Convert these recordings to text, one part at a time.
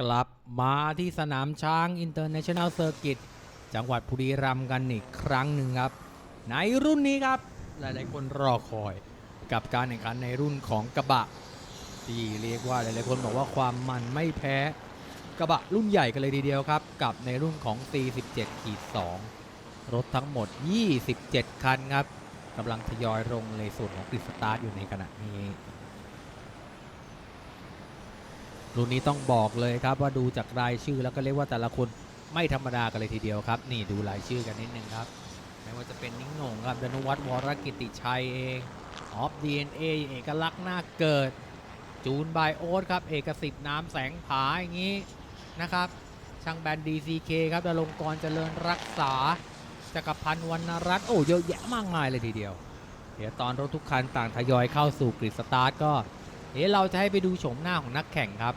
กลับมาที่สนามช้าง International Circuit จังหวัดบุรีรัมย์กันอีกครั้งหนึ่งครับ ในรุ่นนี้ครับ หลายๆคนรอคอยกับการแข่งขันในรุ่นของกระบะ ที่เรียกว่าหลายๆคนบอกว่าความมันไม่แพ้กระบะรุ่นใหญ่กันเลยทีเดียวครับ กับในรุ่นของ 47ขีด2รถทั้งหมด 27 คันครับกำลังทยอยลงในส่วนของกริดสตาร์ทอยู่ในขณะนี้ รุ่นนี้ต้องบอกเลยครับว่าดูจากรายชื่อแล้วก็เรียกว่าแต่ละคนไม่ธรรมดากันเลยทีเดียวครับ นี่ดูรายชื่อกันนิดนึงครับไม่ว่าจะเป็นนิ้งโหน่งครับดนุวัฒน์วรกิติชัยเองออฟดีเอ็นเอเอกลักษณ์หน้าเกิด จูนบายโอ๊ตครับ เอกสิทธิ์น้ำแสงผาอย่างนี้นะครับช่างแบนด์ DCK คครับดลงกรณ์เจริญรักษาจักรพันธ์วรรณรัตน์โอ้เยอะแยะมากมายเลยทีเดียว เดี๋ยวตอนรถทุกคันต่างทยอยเข้าสู่กริดสตาร์ทก็ เดี๋ยวเราจะให้ไปดูโฉมหน้าของนักแข่งครับ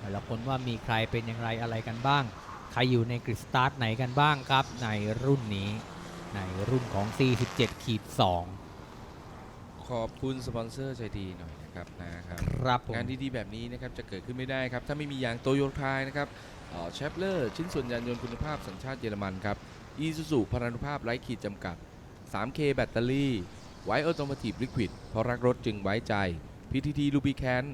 แต่ละคนว่ามีใครเป็นอย่างไรอะไรกันบ้าง ใครอยู่ในกริดสตาร์ทไหนกันบ้างครับ ในรุ่นนี้ในรุ่นของ 47ขีด2ขอบคุณสปอนเซอร์ใจดีหน่อยนะครับนะครับครับผมงานดีๆแบบนี้นะครับจะเกิดขึ้นไม่ได้ครับ ถ้าไม่มียางโตโยต้านะครับเชฟเลอร์ชิ้นส่วนยานยนต์คุณภาพสัญชาติเยอรมันครับอีซูซูพารานุภาพไร้ขีดจำกัด 3K แบตเตอรี่ไว้ออโต m ม t i v e Liquid เพราะรักรถจึงไว้ใจ PTT Lubricant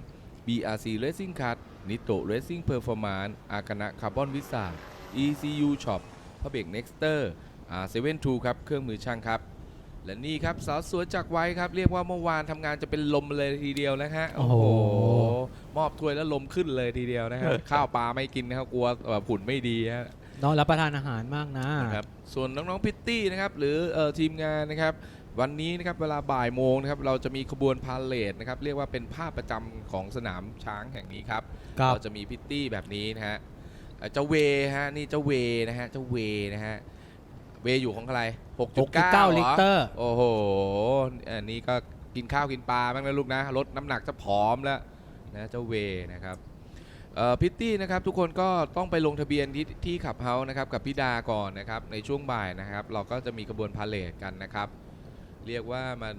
BRC Racing Card Nitto Racing Performance อากานะคาร์บอนวิสา ECU Shop พระเบรก Nexter R72 ครับ เครื่องมือช่างครับ และนี่ครับสาวสวยจากไว้ครับ เรียกว่าเมื่อวานทำงานจะเป็นลมเลยทีเดียวนะฮะ โอ้โห มอบถ้วยแล้วลมขึ้นเลยทีเดียวนะฮะ ข้าวปลาไม่กินนะครับกลัวเอ่อผุ่นไม่ดีฮะน้องรับประทานอาหารมากนะนะครับ ส่วนน้องๆพิตตี้นะครับ หรือเอ่อทีมงานนะครับ วันนี้นะครับเวลาบ่ายโมงนะครับเราจะมีขบวนพาเลทนะครับเรียกว่าเป็นภาพประจำของสนามช้างแห่งนี้ครับครับ เราจะมีพิตตี้แบบนี้นะฮะเอ่อเจ้าเวฮะนี่เจ้าเวนะฮะเจ้าเวนะฮะเวอยู่ของใคร6.9 6.9 ลิตร โอ้โหอันนี้ก็กินข้าวกินปลาบ้างนะลูกนะลดน้ำหนักจะผอมแล้วนะเจ้าเวนะครับเอ่อพิตตี้นะครับทุกคนก็ต้องไปลงทะเบียนที่ที่ขับเฮาส์นะครับกับพี่ดาก่อนนะครับในช่วงบ่ายนะครับ เราก็จะมีกระบวนพาเลทกันนะครับ เรียกว่ามัน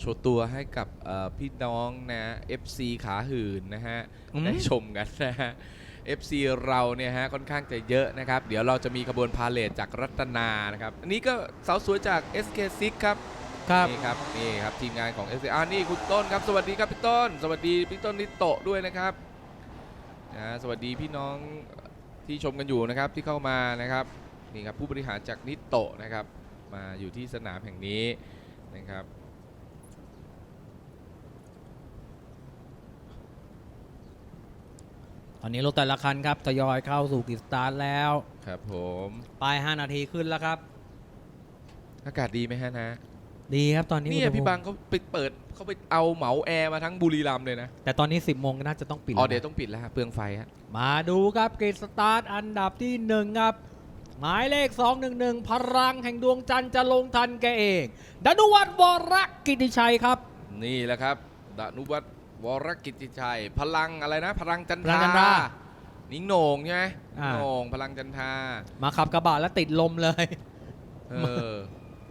โชว์ตัวให้กับเอ่อพี่น้องนะ FC ขาหื่นนะฮะอืมได้ชมกันนะฮะ FC เราเนี่ยฮะค่อนข้างจะเยอะนะครับ เดี๋ยวเราจะมีขบวนพาเลทจากรัตนานะครับ อันนี้ก็สาวสวยจาก SK6 ครับ ครับ นี่ครับนี่ครับทีมงานของ SK อ่านี่คุณต้นครับ สวัสดีครับพี่ต้น สวัสดีพี่ต้นนิโตะด้วยนะครับนะสวัสดีพี่น้องที่ชมกันอยู่นะครับที่เข้ามานะครับนี่ครับผู้บริหารจากนิโตะนะครับ มาอยู่ที่สนามแห่งนี้ นะครับ ตอนนี้รถแต่ละคันครับทยอยเข้าสู่กริดสตาร์ทแล้ว ครับผมปลาย 5 นาทีขึ้นแล้วครับ อากาศดีไหมฮะนะดีครับตอนนี้นี่อุณหภูมิพี่บังเขาไปเปิดเขาไปเอาเหมาแอร์มาทั้งบุรีรัมย์เลยนะแต่ตอนนี้ 10โมงก็น่าจะต้องปิดอ๋อแล้วเดี๋ยวนะต้องปิดแล้วฮะเปลืองไฟฮะ มาดูครับกริดสตาร์ทอันดับที่1ครับ หมายเลข 211 พลังแห่งดวงจันทร์จะลงทันแกเองดนุวัฒน์วรกิติชัยครับ นี่แหละครับดนุวัฒน์วรกิจชัย พลังอะไรนะ พลังจันพลังจันททรารานิ้งโหน่งใช่ไหมอ่านิ้งโหน่งพลังจันทรามาขับกระบะแล้วติดลมเลย เออ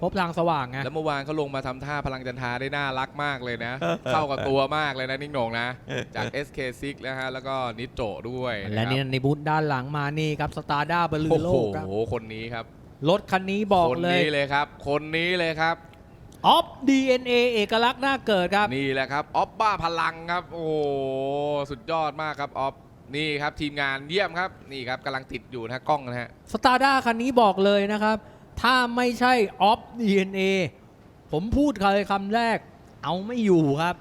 พบทางสว่างไง แล้วเมื่อวานเขาลงมาทำท่าพลังจันทราได้น่ารักมากเลยนะ เข้ากับตัวมากเลยนะนิ้งโหน่งนะ จาก SK6 นะฮะแล้วก็นิโจด้วยและนะครับนี่ในบูธด้านหลังมานี่ครับสตาร์ด้าบลืโอ้อโลโหกครับคนนี้ครับ รถคันนี้บอกคนเลยนี้เลยครับ คนนี้เลยครับ ออฟ DNA เอกลักษณ์หน้าเกิดครับ นี่แหละครับออฟบ้าพลังครับ โอ้โหสุดยอดมากครับออฟนี่ครับทีมงานเยี่ยมครับนี่ครับกำลังติดอยู่นะกล้องนะฮะ สตาร์ด้าคันนี้บอกเลยนะครับ ถ้าไม่ใช่ออฟ DNA ผมพูดเลยคำแรก เอาไม่อยู่ครับ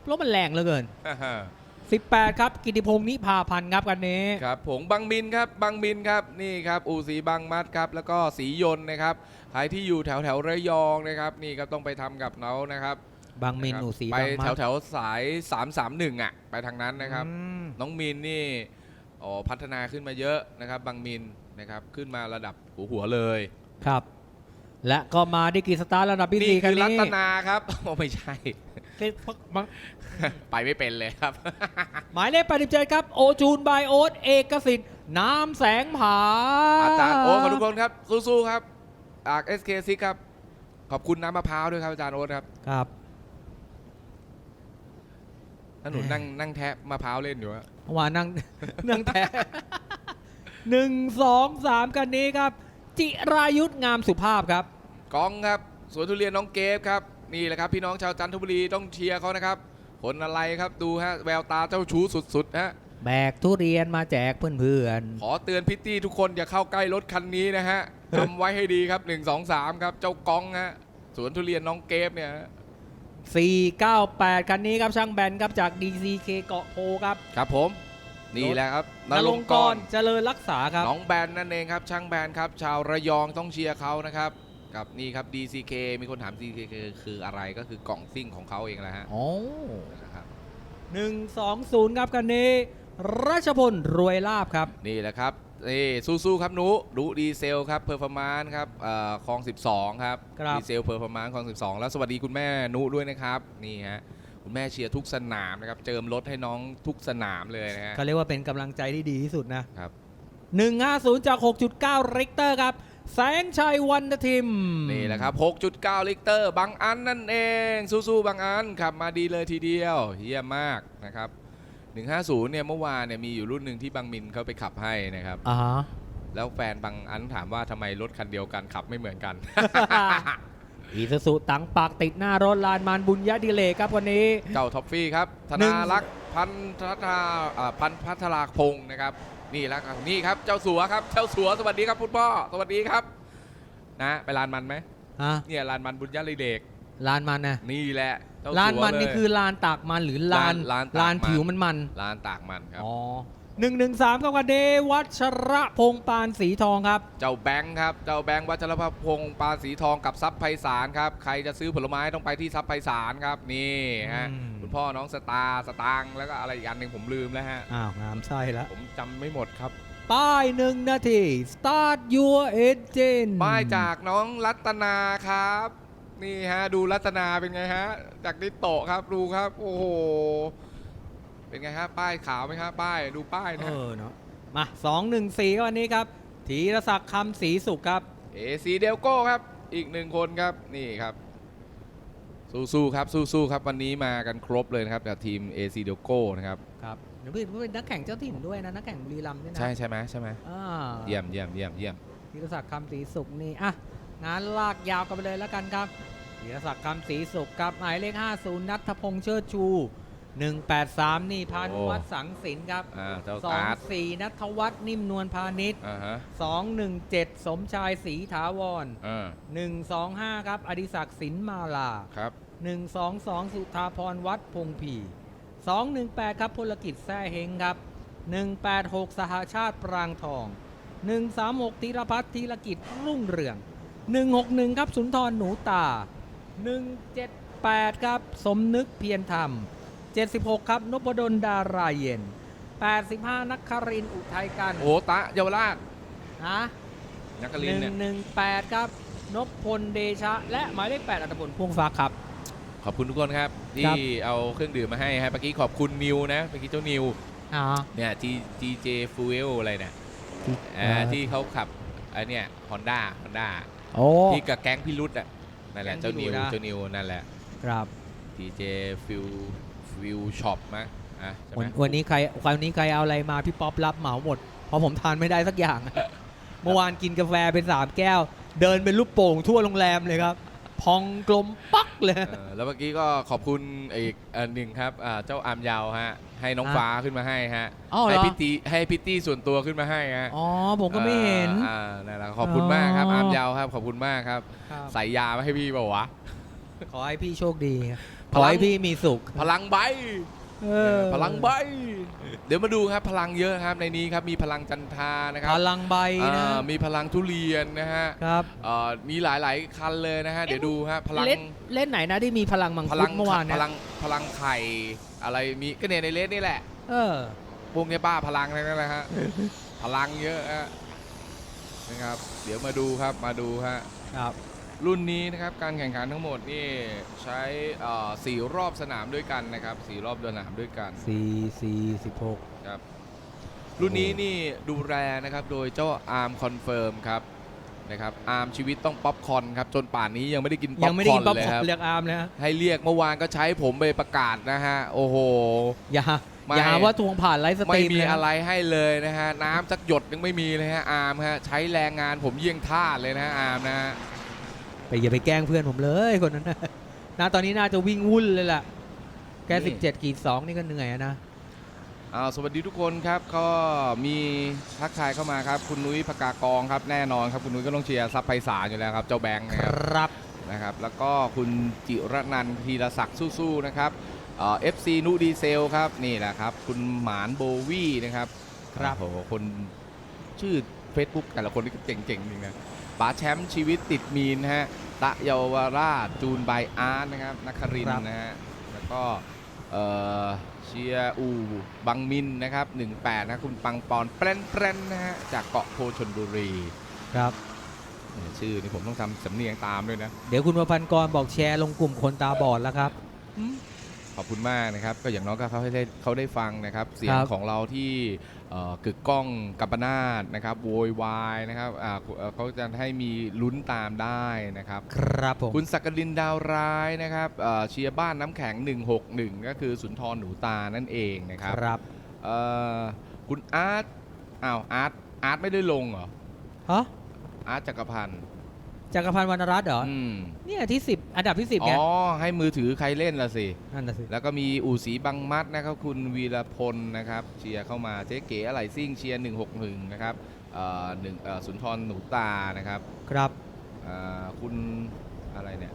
เพราะมันแรงเหลือเกิน18 ครับ กิติพงศ์นิพาพันธ์ครับกันนี้ ครับผงบังมินครับบังมินครับนี่ครับ อูสีบังมัดครับ แล้วก็สียนต์นะครับใครที่อยู่แถวแถวๆระยองนะครับ นี่ก็ต้องไปทำกับเขานะครับบางมินหนูสีไปบางมัแถดวแถวๆสาย 331อะไปทางนั้นนะครับ อืม น้องมินนี่อ๋อพัฒนาขึ้นมาเยอะนะครับ บางมินนะครับ ขึ้นมาระดับหัวหัวๆเลย ครับ และก็มาดิกีสตาร์ระดับที่นี่สี่คัคืนอรันี้ตนาครับ โอ้ไม่ใช่บังไปไม่เป็นเลยครับ หมายเลข87ครับ โอจูนบายโอ๊ตเอกสิทธิ์น้ำแสงผาอาจารย์โอ๊ตขอบทุกคนครับ สู้ๆครับจาก SK6 ครับ ขอบคุณน้ำมะพร้าวด้วยครับอาจารย์โอ๊ตครับครับถ้าหนูนั่งนั่งแทะมะพร้าวเล่นอยู่อะเมื่อวานนั่ง นั่งแท้หนึ่งสองสามกันนี้ครับ จิรายุทธงามสุภาพครับ กองครับสวนทุเรียนน้องเกฟครับ นี่แหละครับ พี่น้องชาวจันทบุรีต้องเชียร์เขานะครับคนอะไรครับดูฮะแววตาเจ้าชู้สุดๆฮะแบกทุเรียนมาแจกเพื่อนขอเตือนพิตตี้ทุกคนอย่าเข้าใกล้รถคันนี้นะฮะจำไว้ให้ดีครับ 1 2 3 ครับเจ้ากองฮะสวนทุเรียนน้องเกฟเนี่ยฮะๆ498 คันนี้ครับช่างแบนครับจาก DCK เกาะโพครับ ครับผม นี่แหละครับนรงค์กรเจริญรักษาครับน้องแบนนั่นเองครับ ช่างแบนครับ ชาวระยองต้องเชียร์เขานะครับ กับนี่ครับ DCK มีคนถาม DCK คืออะไรก็คือกล่องซิ่งของเขาเองแหละฮะโอ้นะครับหนึ่งสองศูนย์ครับคันนี้ รัชพลรวยลาบครับ นี่แหละครับนี่สู้ๆครับหนูดูดีเซลครับเพอร์ฟอร์มานครับเอ่อคลอง 12 ครับ ครับ ดีเซลเพอร์ฟอร์มานคลอง 12 แล้วสวัสดีคุณแม่นุด้วยนะครับ นี่ฮะ คุณแม่เชียร์ทุกสนามนะครับ เจิมรถให้น้องทุกสนามเลยนะฮะ ก็เรียกว่าเป็นกำลังใจที่ดีที่สุดนะครับ 150 จาก 6.9ริกเตอร์ครับ แสงชัยวันทิมนี่แหละครับ 6.9 ลิตรบางอันนั่นเอง สู้ๆ บางอันขับมาดีเลยทีเดียว เยี่ยมมากนะครับ 150 เนี่ยเมื่อวานเนี่ยมีอยู่รุ่นหนึ่งที่บางมินเขาไปขับให้นะครับ อ่าฮะ แล้วแฟนบางอันถามว่าทำไมรถคันเดียวกันขับไม่เหมือนกัน อีซูซูตังปากติดหน้ารถลานมานบุญยะดิเลกครับวันนี้ เจ้าท็อฟฟี่ครับ ธหนึ่นาง รักษ์พันธราอ่าพันพัทราพงศ์นะครับ นี่แล้วครับนี่ครับ เจ้าสัวครับ เจ้าสัวสวัสดีครับคุณพ่อ สวัสดีครับ นะ ไปลานมันไหมอะเนี่ยลานมันบุญญาลีเด็กลานมันนะนี่แหละเจ้ลานสัวมันนี่เลย คือลานตากมันหรือลานลานลานตากมันลานผิวมันมัน ลานตากมันครับ อ๋อ หนึ่งหนึ่งสามครับวันนี้วัชระพงษ์ปานสีทองครับ เจ้าแบงค์ครับเจ้าแบงค์วัชรพพงศ์ปานสีทองกับซับไพศาลครับใครจะซื้อผลไม้ต้องไปที่ซับไพศาลครับนี่ฮะอืม คุณพ่อน้องสตาร์สตางค์แล้วก็อะไรอีกอันหนึ่งผมลืมแล้วฮะอ้าวงามไส้แล้วผมจำไม่หมดครับป้ายหนึ่งนาที start your engine ป้ายจากน้องรัตนาครับ นี่ฮะดูรัตนาเป็นไงฮะ จากนิโตะครับดูครับ โอ้โห เป็นไงฮะป้ายขาวไหมครับป้ายดูป้ายนะเออเนาะมาสองหนึ่งสี่ครับวันนี้ครับธีรศักดิ์คำศรีสุขครับ เอซีเดลโก้ครับ อีกหนึ่งคนครับนี่ครับ สู้ๆครับสู้ๆครับวันนี้มากันครบเลยนะครับกับทีม AC d e l c o นะครับ ครับเดี๋ยวพี่เป็นนักแข่งเจ้าถิ่นด้วยนะ นักแข่งบุรีรัมย์ด้วยนะใช่ใช่ไหมใช่ไหมอ่าเยี่ยมเยี่ยมเยี่ยมเยี่ยมธีรศักดิ์คำศรีสุขนี่อะงานลากยาวกันไปเลยแล้วกันครับธีรศักดิ์คำศรีสุขครับหมายเลข50นัทพงษ์เชิดชู 183 นี่พานุวัฒน์สังสินครับอ่าเจ้าสองตาร์ทสี่นัทวัฒน์นิ่มนวลพาณิชย์อ่าฮะสองหนึ่งเจ็ดสมชายศรีถาวร อ่าหนึ่งสองห้าครับ อดิศักดิ์สินมาลา ครับหนึ่งสองสองสุธาพรวัดพงพีสองหนึ่งแปดครับพลกิจแซ่เฮงครับหนึ่งแปดหกสหชาติปรางทองหนึ่งสามหกธีรพัฒน์ธีรกิจรุ่งเรืองหนึ่งหกหนึ่งครับสุนทรหนูตาหนึ่งเจ็ดแปดครับ สมนึกเพียรธรรม เจ็ดสิบหกครับนพดลดาราเย็นแปดสิบห้านักคารินทร์อุทัยกันโอ้ตะเยาวราชนะนักกหลินนึ่งเนี่ยหนึ่งแปดครับนพพลเดชะ และหมายเลขแปดอัตพลพ่วงฟ้าครับ ขอบคุณทุกคนครับครัที่บเอาเครื่องดื่มมาให้ฮะเมื่อกี้ขอบคุณนิวนะเมื่อกี้เจ้านิวอ๋อเนี่ย G GJ Fuel อะไรเนี่ยอ่าที่เขาขับไอเนี่ยฮอนด้าฮอนด้าโอ้ที่กับแก๊งพี่รุดอะนั่นแหละแก๊เจ้างพี่นิวรุธนะเจ้านิวนั่นแหละครับ DJ Fuel Fuel Shop มั้ยอะใช่ไหวัมนวันนี้ใครวันนี้ใครเอาอะไรมาพี่ป๊อปรับเหมาหมด เพราะผมทานไม่ได้สักอย่าง เมื่อวานกินกาแฟไปสามแก้ว เดินเป็นลูกโป่งทั่วโรงแรมเลยครับ พองกลมปักเลย เออแล้วเมื่อกี้ก็ขอบคุณอีกอันหนึ่งครับอ่าเจ้าอามยาวฮะ ให้น้องอะฟ้าขึ้นมาให้ฮะอ๋อเหรให้อพิตตี้ให้พิตตี้ส่วนตัวขึ้นมาให้ฮะอ๋อผมก็ไม่เห็น อ่าอ่านั่นแหละขอบคุณมากครับอ๋ออ อามยาวครับขอบคุณมากครับครับใส่ยามาให้พี่เปล่าวะขอให้พี่โชคดีครับ พขลัองให้พี่มีสุข พลังใบเออพลังใบ เดี๋ยวมาดูครับพลังเยอะครับในนี้ครับมีพลังจันทรานะคพรับลังใบนะอ่ามีพลังทุเรียนนะฮะครับเอ่อมีหลาย ๆ คันเลยนะฮะเดี๋ยวดูฮะพลังเล่นเล่นไหนนะที่มีพลังมังพคุลัดเมื่อวานพเนี่ยลังพลังไข่อะไรมีก็เนี่ยในเลสนี่แหละ เออพวกเนี้ยบ้าพลังทั้งนั้นแหละฮะพลังเยอะฮะนะครับ เดี๋ยวมาดูครับมาดูฮะครับ รุ่นนี้นะครับการแข่งขันทั้งหมดนี่ใช้เอ่อสี่รอบสนามด้วยกันนะครับสี่รอบสนามด้วยกันสี่สี่สิบหกครับรุ่นนี้นี่ดูแลนะครับโดยเจ้าอาร์มคอนเฟิร์มครับนะครับอาร์มชีวิตต้องป๊อปคอร์นครับจนป่านนี้ยังไม่ได้กินป๊อยัปงไม่คได้อกิร์นนป๊อปเลยคอคร์รับนเรียกอาร์มเลยฮะให้เรียกเมื่อวานก็ใช้ผมไปประกาศนะฮะโอ้โหอย่าไม่อย่าว่าทวงผ่านไลฟ์สตไม่รีมมีเลยนอะไรให้เลยนะฮะน้ำสักหยดยังไม่มีเลยฮะอาร์มฮะใช้แรงงานผมเยี่ยงทาสเลยนะฮะอาร์มนะฮะ ไปอย่าไปแกล้งเพื่อนผมเลยคนนั้นนะนะตอนนี้น่าจะวิ่งวุ่นเลยล่ะ แกนี่ 17กีด2นี่ก็เหนื่อยอะนะ อ่าสวัสดีทุกคนครับก็มีทักทายเข้ามาครับ คุณนุ้ยพกากองครับแน่นอนครับคุณนุ้ยก็ต้องเชียร์ซับไพศาลอยู่แล้วครับ เจ้าแบงค์คนะครับ รับ นะครับแล้วก็คุณจิรนันท์ธีรศักดิ์สู้ๆนะครับเอ่อฟซีนูดีเซลครับนี่แหละครับ คุณหมานโบวี่นะครับครับ โอ้โหคนชื่อ Facebook แต่ละคนนี่ก็เจ๋งๆจริงนะ ป๋าแชมป์ชีวิตติดมีนนะฮะตะเยาวราชจูนใบอาร์ตนะครับนักครินทร์นะฮะแล้วก็เอ่อเชียร์อูบังมินนะครับ 18 นะคุณปังปอนแปรนแปรนนะฮะจากเกาะโพชนบุรีครับเนี่ยชื่อนี่ผมต้องทำสำเนียงตามด้วยนะ เดี๋ยวคุณประพันธ์กรบอกแชร์ลงกลุ่มคนตาบอดแล้วครับ ขอบคุณมากนะครับ ก็อย่างน้อยก็เขาให้ได้เขาได้ฟังนะครับ เสียงครับของเราที่เอ่อกึกก้องกัปนาดนะครับโวยวายนะครับอ่าเอ่อเขาจะให้มีลุ้นตามได้นะครับ ครับผม คุณสักกลินดาวร้ายนะครับเอ่อเชียร์บ้านน้ำแข็ง 161 ก็คือสุนทรหนูตานั่นเองนะครับครับเอ่อคุณอาร์ตอ้าวอาร์ตอาร์ตไม่ได้ลงเหรอฮะอาร์ตจักรพันธ์ จักรพันธ์วรรณรัตน์เหรออืมเนี่ยที่ 10 อันดับที่ 10อ๋ไงอให้มือถือใครเล่นละสิ นั่นน่ะสิแล้วก็มีอู่สีบังมัดนะครับคุณวีรพลนะครับเชียร์เข้ามาเจ๊เก๋อะไรซิ่งเชียร์161นะครับเอ่อหนึ่งเอ่อสุนทรหนูตานะครับครับเอ่อคุณอะไรเนี่ย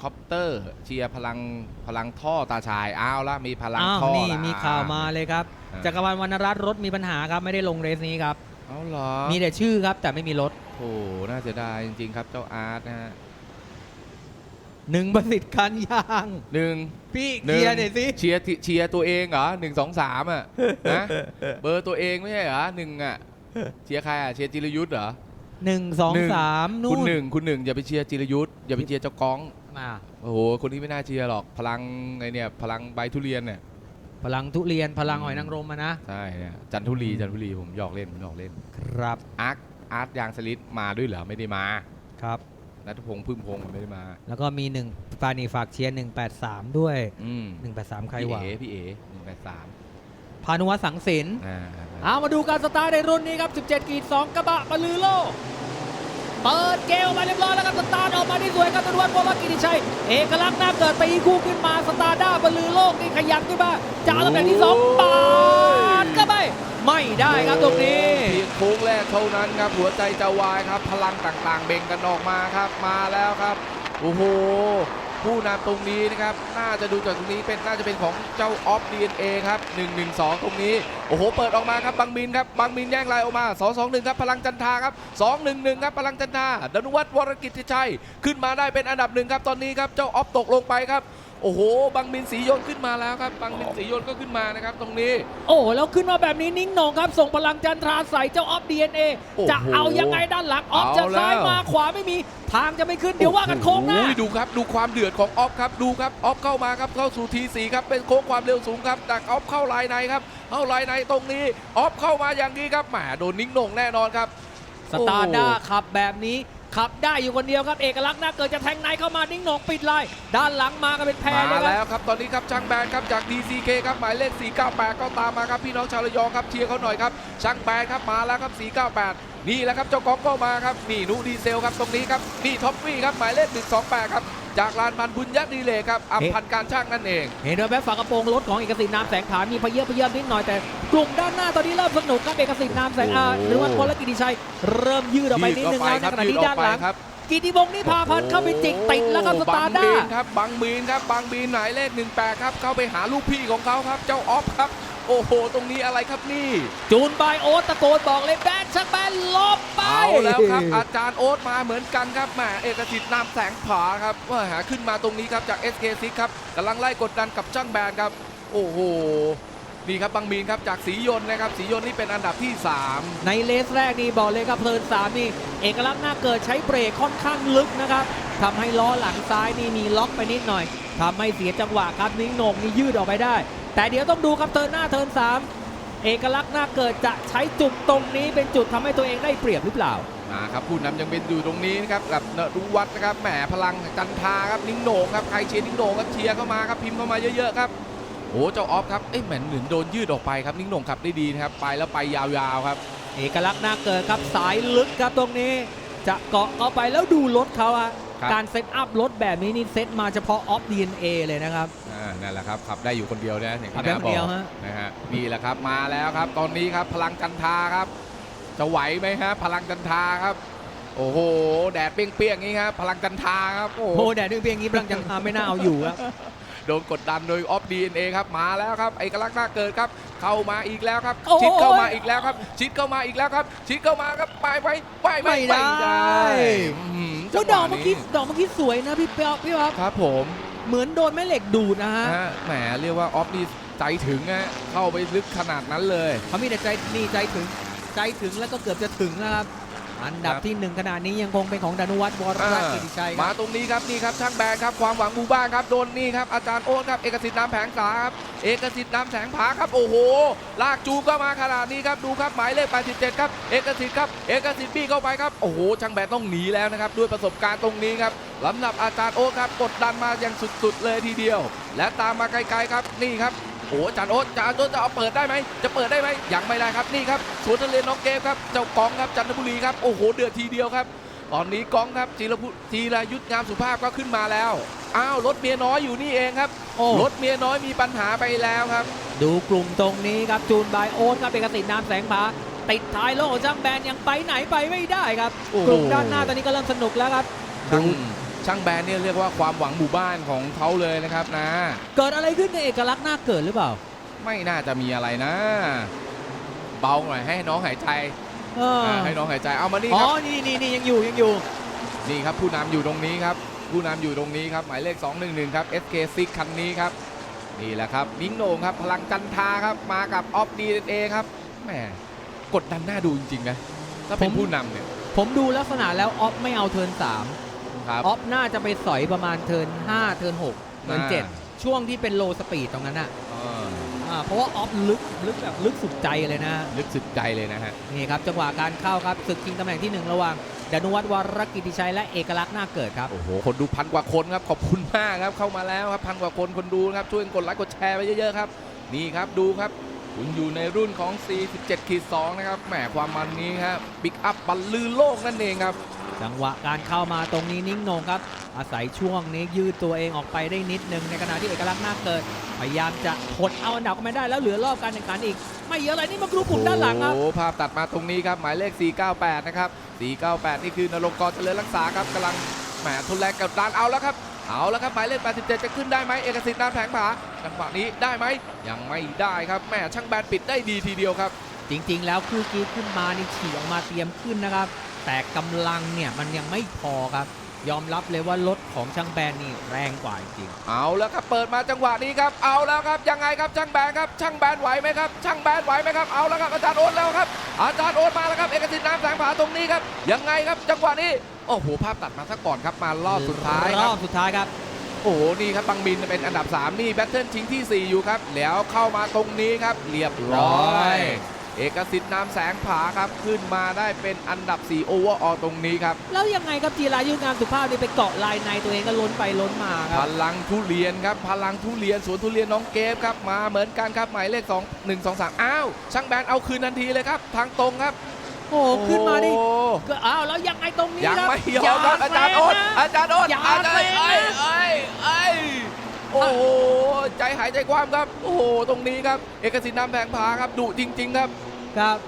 คอปเตอร์เชียร์พลังพลังท่อตาชายอ้าวละมีพลังอ้าวท่อนี่ละมีข่าวมาเลยครับ อ่า จักรพันธ์วรรณรัตน์รถมีปัญหาครับไม่ได้ลงเรสนี้ครับ เอาเหรอมีแต่ชื่อครับ แต่ไม่มีรถโอ้น่าเสียดายจริงๆครับเจ้าอาร์ตนะฮะหนึ่งประสิทธิ์การยาง หนึ่งพี่หนึ่งเกียร์หน่อยสิ เชียร์ที่เชียร์ตัวเองเหรอหนึ่งสองสามอะนะ เบอร์ตัวเองไม่ใช่เหรอหนึ่งอะ เชียร์ใครอะเชียร์จิรยุทธ์เหรอ หนึ่งสองหนึ่ง สามนู่คุณนหนึ่งคุณหนึ่งอย่าไปเชียร์จิรยุทธ์อย่าไปเชียร์เจ้ากอง มาโอ้โห คนที่ไม่น่าเชียร์หรอก พลังไอเนี่ย พลังใบทุเรียนเนี่ย พลังทุเรียนพลังหอยนางรมมานะ ใช่เนี่ยจันทุรีจันทุรีผมหยอกเล่นผมหยอกเล่นครับอาร์ตอาร์ตยางสลิดมาด้วยเหรอไม่ได้มาครับ นัทพงษ์พึ่งพงษ์ไม่ได้มา แล้วก็มีหนึ่งฟานีฝากเชียร์183 ด้วย อืม183 ใครพี่วะเอพี่เอหนึ่งแปดสามพานุวัฒน์สังสินอ่า เอามาดูการสตาร์ทในรุ่นนี้ครับ 17 กีด2กระบะบรรลือโลก เปิดเกมมาเรียบร้อยแล้วครับสตาร์ทออกมาได้สวยครับตุนวัฒน์วรกิติชัย เอกลักษณ์หน้าเกิดตีคู่ขึ้นมาสตาร์ด้าบรรลือโลกนี่ขยันขึ้นมาจะเอาตำแหน่งที่2ปาดก็ไม่ไม่ได้ครับตรงนี้เพียงโค้งแรกเท่านั้นครับหัวใจจะวายครับ พลังต่างๆ เบ่งกันออกมาครับมาแล้วครับโอ้โห ผู้นำตรงนี้นะครับ น่าจะดูจากตรงนี้เป็นน่าจะเป็นของเจ้าออฟ DNA ครับ1นึตรงนี้ โอ้โห เปิดออกมาครับบังมินครับบังมินแย่งลายออกมา 221 ครับ พลังจันทาครับ 211 ครับ พลังจันทาดนุวัฒน์วรกิจชัย ขึ้นมาได้เป็นอันดับหนึ่งครับ ตอนนี้ครับ เจ้าออฟตกลงไปครับ โอ้โห บังมินสียนต์ขึ้นมาแล้วครับ บังมินสียนต์ก็ขึ้นมานะครับ ตรงนี้ โอ้แล้วขึ้นมาแบบนี้นิ่งหนงครับ ส่งพลังจันทราใส่เจ้าออฟดีเอ็นเอโอ้โหจะเอายังไงด้านหลังออฟเอาจะซ้ายแล้ว มาขวาไม่มีทางจะไม่ขึ้นเดี๋ยวว่ากันโค้งหน้าโอ้โดูครับ ดูความเดือดของออฟครับ ดูครับ ออฟเข้ามาครับ เข้าสู่ทีสีครับ เป็นโค้งความเร็วสูงครับจากออฟเข้าลายในครับ เข้าลายในตรงนี้ ออฟเข้ามาอย่างนี้ครับ แหม โดนนิ่งหน่งแน่นอนครับ สตาร์ด้าขับแบบนี้ ขับได้อยู่คนเดียวครับเอกลักษณ์หน้าเกิดจะแทงในเข้ามานิ่งหนงปิดไลน์ด้านหลังมากันเป็นแพรมาเลยครับแล้วครับตอนนี้ครับช่างแบนครับจาก DCK ครับหมายเลข 498 ก็ตามมาครับพี่น้องชาวระยองครับเชียร์เขาหน่อยครับช่างแบนครับมาแล้วครับ 498 นี่แหละครับเจ้ากองก็มาครับนี่นูดีเซลครับตรงนี้ครับนี่ท็อปฟี่ครับหมายเลข 128 ครับ จากลานพันบุญยดีเลยครับอัมพันธ์การช่างนั่นเอง เห็นด้วยแบบฝากระโปรงรถของเอกสิทธิ์นามแสงขานมีพเยอะพเยอะนิดหน่อยแต่กลุ่มด้านหน้าตอนนี้เริ่มสนุกครับเอกสิทธิ์นามแสงอาหรือว่าพลกิติชัย เริ่มยืดออกไปนิดนึงแล้วในขณะที่ด้านหลังครับกิติวงศ์นิพาพันธ์เข้าไปจิกติดแล้วครับสตาร์ด้าบังบีนครับบังบีนครับบังบีนหมายเลข18ครับเข้าไปหาลูกพี่ของเขาครับ เจ้าออฟครับ โอ้โห ตรงนี้อะไรครับนี่ จูนบายโอ๊ตตะโกนบอกเลยแบนชักแบนลบไปเอาแล้วครับ อาจารย์โอ๊ตมาเหมือนกันครับแหมเอกสิทธิ์นามแสงผาครับว่าหาขึ้นมาตรงนี้ครับจาก SK6 ครับกำลังไล่กดดันกับจ้างแบนครับ โอ้โหนี่ครับบังบีนครับจากสียนต์นะครับสียนต์นี่เป็นอันดับที่ 3 ในเลสแรกนี่บอกเลยครับเพลินสามนี่เอกลักษณ์หน้าเกิดใช้เบรกค่อนข้างลึกนะครับทำให้ล้อหลังซ้ายนี่มีล็อกไปนิดหน่อยทำให้เสียจังหวะครับนิ้งโหนงนี่ยืดออกไปได้ แต่เดี๋ยวต้องดูครับเทิร์นหน้าเทิร์นสามเอกลักษณ์หน้าเกิดจะใช้จุดตรงนี้เป็นจุดทำให้ตัวเองได้เปรียบหรือเปล่ามาครับผู้นำยังเป็นอยู่ตรงนี้นะครับกับนรุวัฒน์นะครับแหมพลังจันทราครับนิ้งโหน่งครับใครเชียร์นิ้งโหน่งครับเชียร์เข้ามาครับพิมพ์เข้ามาเยอะๆครับโอ้เจ้าออฟครับเอ้ยเหมือนเหมือนโดนยืดออกไปครับนิ้งโหน่งขับได้ดีนะครับไปแล้วไปยาวๆครับ เอกลักษณ์น่าเกิดครับสายลึกครับตรงนี้ จะเกาะเข้าไปแล้วดูรถเขาอะ ครับ การเซตอัพรถแบบนี้นี่เซตมาเฉพาะออฟ DNA เลยนะครับ อ่านั่นแหละครับขับได้อยู่คนเดียวนะอย่างขับที่ได้น้าคนบอเดียวกฮะ นะฮะนี่แหละครับมาแล้วครับ ตอนนี้ครับพลังจันทราครับ จะไหวไหมฮะพลังจันทราครับ โอ้โหแดดเปรี้ยงๆอย่างนี้ครับพลังจันทราครับโอ้โหโอ้แดดด้วยเพียงนี้พลังจังทาไม่น่าเอาอยู่ครับ โดนกดดันโดยออฟดีเอครับมาแล้วครับเอกลักษณ์หน้าเกิดครับ เข้ามาอีกแล้วครับ โอ้ยชิดเข้ามาอีกแล้วครับ ชิดเข้ามาอีกแล้วครับ ชิดเข้ามาครับไปไปไปไม่ได้อืม โอ้จังหดวะอกเมื่อกี้ดอกเมื่อกี้สวยนะพี่เปียวพี่ครับครับผมเหมือนโดนแม่เหล็กดูดนะฮะนะฮะแหมเรียกว่าออฟนี่ใจถึงฮะเข้าไปลึกขนาดนั้นเลย เขามีแต่ใจนี่ใจถึง ใจถึงแล้วก็เกือบจะถึงนะครับ อันดับครับที่หนึ่งขนาดนี้ยังคงเป็นของดานุวัฒน์วรราชกิติชัยคมารับตรงนี้ครับนี่ครับช่างแบนครับความหวังหมู่บ้านครับโดนนี่ครับอาจารย์โอ๊ตครับเอกสิทธิ์น้ำแผงสาครับเอกสิทธิ์น้ำแสงผาครับโอ้โห ลากจูก็มาขนาดนี้ครับดูครับหมายเลข87ครับเอกสิทธิ์ครับเอกสิทธิ์บี้เข้าไปครับโอ้โหช่างแบนต้องหนีแล้วนะครับด้วยประสบการณ์ตรงนี้ครับลำดับอาจารย์โอ๊ตครับกดดันมาอย่างสุดๆเลยทีเดียว และตามมาไกลๆครับนี่ครับ โอ้โหอาจารย์โอ๊ตอาจารย์โอ๊ตจะเอาเปิดได้ไหมจะเปิดได้ไหมยังไม่ได้ครับนี่ครับสวนทะเลน้องเกมครับเจ้ากองครับจันทบุรีครับโอ้โหเดือดทีเดียวครับ ตอนนี้กองครับจีรพุจีรายุทธงามสุภาพก็ขึ้นมาแล้วอ้าวรถเมียน้อยอยู่นี่เองครับโอ้รถเมียน้อยมีปัญหาไปแล้วครับ ดูกลุ่มตรงนี้ครับจูนบายโอ๊ตครับเป็นกสิทธิ์น้ำแสงผาติดท้ายโลกช่างแบนยังไปไหนไปไม่ได้ครับโอ้โหกลุ่มด้านหน้าตอนนี้ก็เริ่มสนุกแล้วครับช่าง ช่างแบรนด์เนี่ยเรียกว่าความหวังหมู่บ้านของเขาเลยนะครับนะ เกิดอะไรขึ้นในเอกลักษณ์หน้าเกิดหรือเปล่า ไม่น่าจะมีอะไรนะ เบาหน่อยให้น้องหายใจเออาให้น้องหายใจเอามานี่อ๋คอรับนี่นี่นี่ยังอยู่ยังอยู่ นี่ครับผู้นำอยู่ตรงนี้ครับ ผู้นำอยู่ตรงนี้ครับหมายเลข 211 ครับ SK6 คันนี้ครับนี่แหละครับนิ้งโหน่งครับพลังจันทราครับมากับออฟดีเอครับแหมกดดันหน้าดูจริงๆนะถ้าเป็นผม ผู้นำเนี่ยผมดูลักษณะแล้วออฟไม่เอาเทิร์นสาม ครับ ออฟน่าจะไปสอยประมาณเทิร์น5เทิร์น6เทิร์นอ่า 7ช่วงที่เป็นโลสปีดตรงนั้นอะเอออ่าเพราะว่าออฟลึกลึกแบบลึกสุดใจเลยนะ ลึกสุดใจเลยนะฮะ นี่ครับจังหวะการเข้าครับศึกชิงตำแหน่งที่หนึ่งระหว่างดานุวัฒน์วรกิติชัยและเอกลักษณ์หน้าเกิดครับ โอ้โห คนดูพันกว่าคนครับ ขอบคุณมากครับ เข้ามาแล้วครับพันกว่าคนคนดูนะครับ ช่วยกดไลค์กดแชร์ไปเยอะๆครับ นี่ครับดูครับ คุณอยู่ในรุ่นของ 47ขีด2นะครับ แหมความมันนี้ครับปิกอัพบรรลือโลกนั่นเองครับ จังหวะการเข้ามาตรงนี้นิ่งโหนงครับ อาศัยช่วงนี้ยืดตัวเองออกไปได้นิดนึงในขณะที่เอกลักษณ์หน้าเกิด พยายามจะหดเอาอันดับกันไม่ได้แล้วเหลือรอบการแข่งขันอีก ไม่เยอะเลยนี่มาดูกลุ่มด้านหลังครับ โอ้โหภาพตัดมาตรงนี้ครับ หมายเลข 498 นะครับ 498 นี่คือนรงค์กรเจริญรักษาครับกำลังแหมทุนแรงกับดานเอาแล้วครับ เอาแล้วครับหมายเลข 87 จะขึ้นได้ไหมเอกสิทธิ์นานแผงผาจังหวะนี้ได้ไหมยังไม่ได้ครับแม่ช่างแบนปิดได้ดีทีเดียวครับ จริงๆ แล้วคือกีขึ้นมานี่ฉี่ออกมาเตรียมขึ้นนะครับ แต่กำลังเนี่ยมันยังไม่พอครับ ยอมรับเลยว่ารถของช่างแบรนด์นี่แรงกว่าจริง เอาแล้วครับเปิดมาจังหวะนี้ครับ เอาแล้วครับยังไงครับช่างแบนครับช่างแบนไหวไหมครับช่างแบนไหวไหมครับเอาแล้วครับอาจารย์โอ๊ตแล้วครับอาจารย์โอ๊ตมาแล้วครับเอกสิทธิ์น้ำแสงผาตรงนี้ครับยังไงครับจังหวะนี้โอ้โหภาพตัดมาซะก่อนครับมารอบสุดท้ายครรัอบบสุดท้ายครับโอ้โหนี่ครับบังบินเป็นอันดับ 3 นี่แบทเทิลชิงทีสี่ 4 อยู่ครับ แล้วเข้ามาตรงนี้ครับเรียบร้อย เอกสิทธิ์น้ำแสงผาครับขึ้นมาได้เป็นอันดับ 4 โอเวอร์ออตรงนี้ครับ แล้วยังไงครับจีรายุทธงามสุภาพนี่ไปเกาะลายในตัวเองก็ล้นไปล้นมาคพรับลังทุเรียนครับ พลังทุเรียนสวนทุเรียนน้องเกฟครับมาเหมือนกันครับหมายเลข 2 1 2 3 อ้าว ช่างแบนเอาคืนทันทีเลยครับ ทางตรงครับโอ้โหขึ้นมาดิโอ้ก็อ้าวแล้วยังไงตรงนี้ยังครับไม่ยอมครับอาจารย์โอ๊ตแซงนะอาจารย์โอ๊ตอย่าอาจารย์แซงนะเอ้ยเอ้ยเอ้ยโอ้โหใจหายใจความครับ โอ้โห ตรงนี้ครับ เอกสิทธิ์นำแผงผาครับดุจริง ๆ ครับ ครับ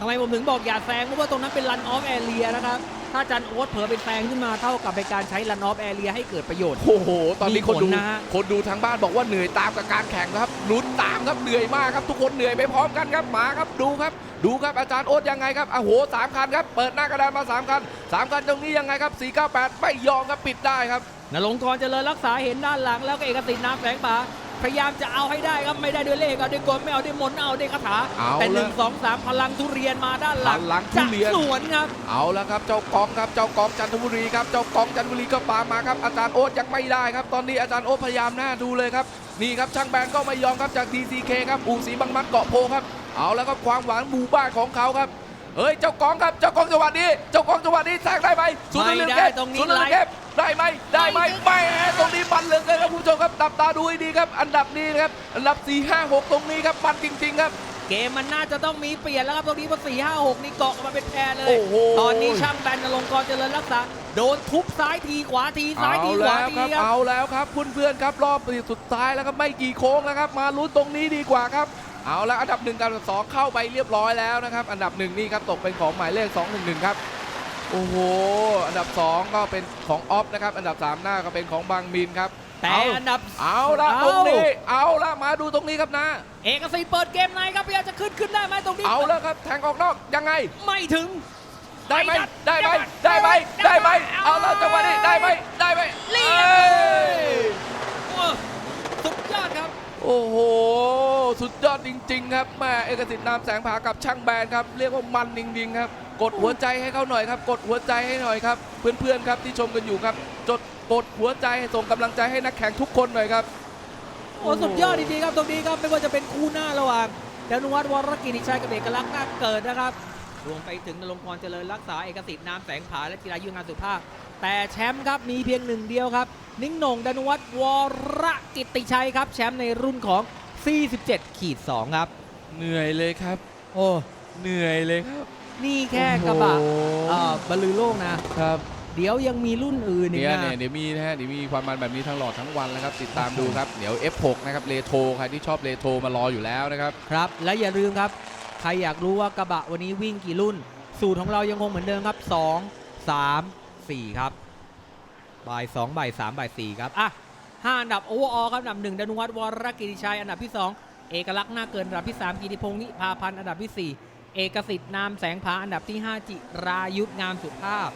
ทำไมผมถึงบอกอย่าแซงเพราะว่าตรงนั้นเป็นรันออฟแอเรียนะครับ ถ้าจันโอ๊ตเผลอเป็นแซงขึ้นมาเท่ากับเป็นการใช้รันออฟแอเรียให้เกิดประโยชน์ โอ้โห ตอนนี้คนดู มีผลนะฮะ คนดูทางบ้านบอกว่าเหนื่อยตามกับการแข่งครับลุ้นตามครับเหนื่อยมากครับ ทุกคนเหนื่อยไปพร้อมกันครับมาครับดูครับ ดูครับอาจารย์โอ๊ตยังไงครับอะโหสามคันครับเปิดหน้ากระดานมาสามคันสามคันตรงนี้ยังไงครับ498ไม่ยอมครับปิดได้ครับนรงค์กรเจริญรักษาเห็นด้านหลังแล้วก็เอกสิทธิ์น้ำแสงป่า พยายามจะเอาให้ได้ครับไม่ได้ด้วยเลขเอาด้วยกลไม่เอาด้วยมนต์เอาด้วยคาถาเอาแต่หละนึ่งสองสามพลังทุเรียนมาด้านหลังพลังทุจะเรียน สวนครับ เอาแล้วครับเจ้ากองครับเจ้ากองจันทบุรีครับเจ้ากองจันทบุรีก็ปามาครับอาจารย์โอ๊ตยังไม่ได้ครับ ตอนนี้อาจารย์โอ๊ตพยายามหน้าดูเลยครับนี่ครับช่างแบนก็ไม่ยอมครับจาก DCK ครับอู่สีบางมัดเกาะโพครับเอาแล้วครับความหวานหมู่บ้านของเขาครับเฮ้ยเจ้ากองครับเจ้ากองจังหวะนี้เจ้ากองจังหวะนี้แทรกได้ไหมศูนย์หนึ่งไม่เกได้มตรงนี้ศูนย์หนึ่งไล่เกม ได้ไหมได้ไหมไม่ไม่ตรงนี้มันเหลือเกินครับคุณผู้ชมครับดับตาดูให้ดีครับ อันดับนี้นะครับอันดับ 4 5 6 ตรงนี้ครับมันจริง ๆ ครับ เกมมันน่าจะต้องมีเปลี่ยนแล้วครับตรงนี้พอสี่ห้าหกนี่เกาะมาเป็นแพรเลย โอ้โห ตอนนี้ช่างแบนนรงค์กรเจริญรักษา โดนทุบซ้ายทีขวาทีซ้ายทีเอาขวาแล้วทีครับครับ เอาแล้วครับเพื่อนๆครับรอบสุดท้ายแล้วครับไม่กี่โค้งแล้วครับ มาลุ้นตรงนี้ดีกว่าครับ เอาแล้วอันดับหนึ่งกับอันดับสองเข้าไปเรียบร้อยแล้วนะครับ อันดับหนึ่งนี่ครับตกเป็นของหมายเลข211ครับ โอ้โห อันดับสองก็เป็นของออฟนะครับ อันดับสามหน้าก็เป็นของบางมินครับแต่เอาอันดับเอาละเอาตรงนี้ เอาละมาดูตรงนี้ครับนะ เอกสิทธิ์เปิดเกมในครับพยายามจะขึ้นขึ้นได้ไหมตรงนี้ เอาแล้วครับแทงออกนอกยังไง ไม่ถึง ได้ไหมไม่ได้ไหมได้ได้ไหมได้ได้ไหมเอาเอาแล้วจังหวะนี้ได้ไหมได้ไหมเรียบเอ้ยโอ้สุดยอดครับ โอ้โห สุดยอดจริง ๆ ครับแม่เอกสิทธิ์นามแสงผากับช่างแบนครับ เรียกว่ามันจริงๆครับ กดหัวใจให้เขาหน่อยครับ กดหัวใจให้หน่อยครับ เพื่อนๆครับที่ชมกันอยู่ครับ จดกดหัวใจให้ส่งกำลังใจให้นักแข่งทุกคนหน่อยครับ โอ้สุดยอดจริงๆครับตรงนี้ครับไม่ว่าจะเป็นคู่หน้าระหว่างดานุวัฒน์วรกิติชัยกับเอกลักษณ์นาคเกิดนะครับรวมไปถึงนรงค์กรเจริญรักษาเอกสิทธิ์นามแสงผาและจิรายุงานสุภาพ แต่แชมป์ครับมีเพียงหนึ่งเดียวครับ นิ่งโหน่งดานุวัฒน์วรกิติชัยครับแชมป์ในรุ่นของ 47ขีด2ครับ เหนื่อยเลยครับ โอ้เหนื่อยเลยครับ นี่แค่กระบะโอ้โห เอ่อบรรลือโลกนะ ครับเดี๋ยวยังมีรุ่นอื่นอีกเนี่ยนะเนี่ยเดี๋ยวมีนะฮะเดี๋ยวมีความมันแบบนี้ทั้งหลอดทั้งวันแล้วครับ ติดตามดูครับเดี๋ยว F6 นะครับเรโทรใครที่ชอบเรโทรมารออยู่แล้วนะครับ ครับ และอย่าลืมครับ ใครอยากรู้ว่ากระบะวันนี้วิ่งกี่รุ่น สูตรของเรายังคงเหมือนเดิมครับ 2 3 4 ครับ บ่าย 2 บ่าย 3 บ่าย 4 ครับ อะห้าอันดับโอเวอร์ออครับ อันดับ 1ดานุวัฒน์วรกิติชัย อันดับที่ 2 เอกลักษณ์หน้าเกิน อันดับที่ 3กิติพงศ์นิพาพันธ์ อันดับที่ 4 เอกสิทธิ์นามแสงผาอันดับที่ 5 จิรายุทธงามสุภาพ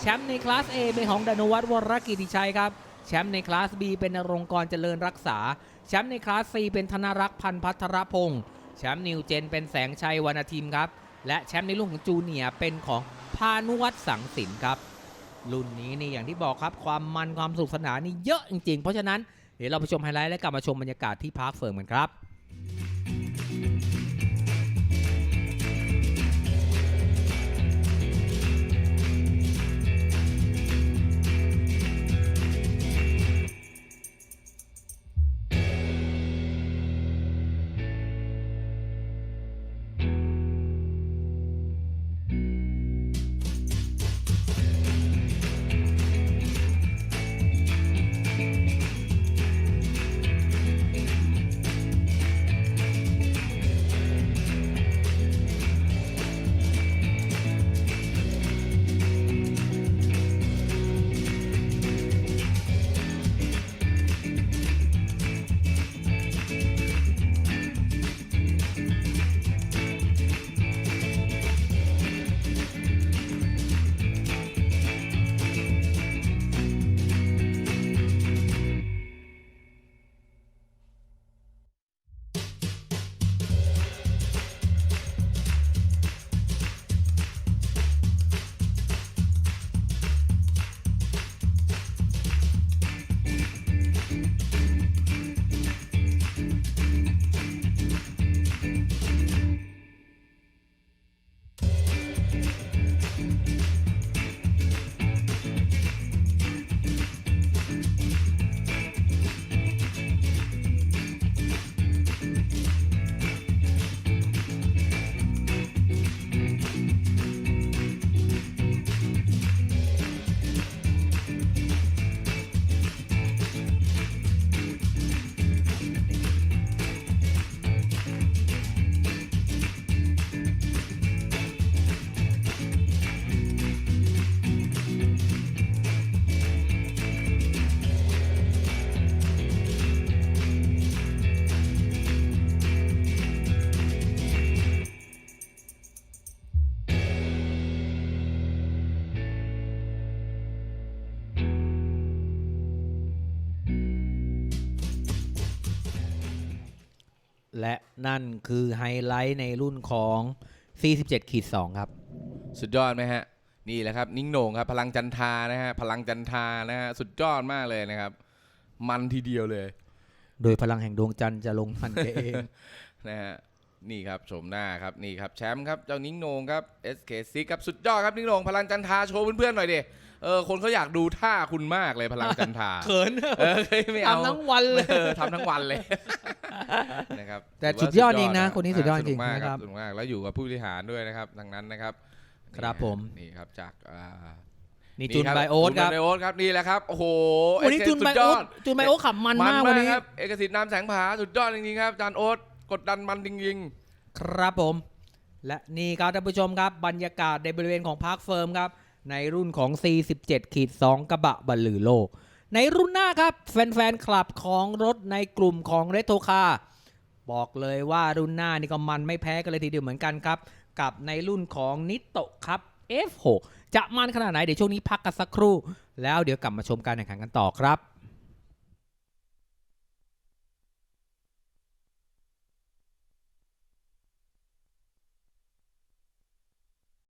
แชมป์ในคลาส A เป็นของดานวัฒน์วรกิติชัยครับ แชมป์ในคลาส B เป็นนรงกรเจริญรักษา แชมป์ในคลาส C เป็นธนรักษ์พันพัทรพงศ์แชมป์นิวเจนเป็นแสงชัยวรรณทิมครับ และแชมป์ในรุ่นของจูเนียร์เป็นของพานุวัฒน์สังสินครับ รุ่นนี้นี่อย่างที่บอกครับความมันความสนุกสนานนี่เยอะจริงๆ เพราะฉะนั้นเดี๋ยวเราไปชมไฮไลท์และกลับมาชมบรรยากาศที่พาร์คเฟิร์มกันครับ นั่นคือไฮไลท์ในรุ่นของ 47ขีด2ครับ สุดยอดไหมฮะ นี่แหละครับ นิ่งโหน่งครับ พลังจันทรานะฮะ พลังจันทรานะฮะ สุดยอดมากเลยนะครับ มันทีเดียวเลย โดยพลังแห่งดวงจันทร์จะลงทันแกเองนะฮะนี่ครับชมหน้าครับนี่ครับแชมป์ครับเจ้านิ้งโหนงครับ SK6 ครับสุดยอดครับนิ้งโหนงพลังจันทราโชว์เพื่อนๆหน่อยดิ เออคนเขาอยากดูท่าคุณมากเลยพลังจันทราเขินเออไม่เอาทำทั้งวันเลยเออทำทั้งวันเลยนะครับแต่ถืว่าสุดยอดจริงนะ คนนี้สุดยอดจริงสนุกมากนะครับสนุกมากแล้วอยู่กับผู้บริหารด้วยนะครับทางนั้นนะครับ ครับนี่ฮะผมนี่ครับจากอ่านี่จูนไบโอ๊ตครับจูนไบโอ๊ตครับนี่แหละครับโอ้โหวันนี้ SK จูนไบสุดยโอ๊อตดจูนไบโอ๊ตขับมันมากวันนี้ครับเอกสิทธิ์นามแสงผาสุดยอดจริงๆครับอาจารย์โอ๊ตกดดันมันจริงครับผม และนี่ครับท่านผู้ชมครับบรรยากาศในบริเวณของพาร์คเฟิร์มครับ ในรุ่นของ 47ขีด2กระบะบรรลือโลก ในรุ่นหน้าครับ แฟนๆ คลับของรถในกลุ่มของเรโทคาบอกเลยว่ารุ่นหน้านี่ก็มันไม่แพ้กันเลยทีเดียวเหมือนกันครับ กับในรุ่นของนิโตครับ F6 จะมันขนาดไหน เดี๋ยวช่วงนี้พักกันสักครู่ แล้วเดี๋ยวกลับมาชมการแข่งขันกันต่อครับ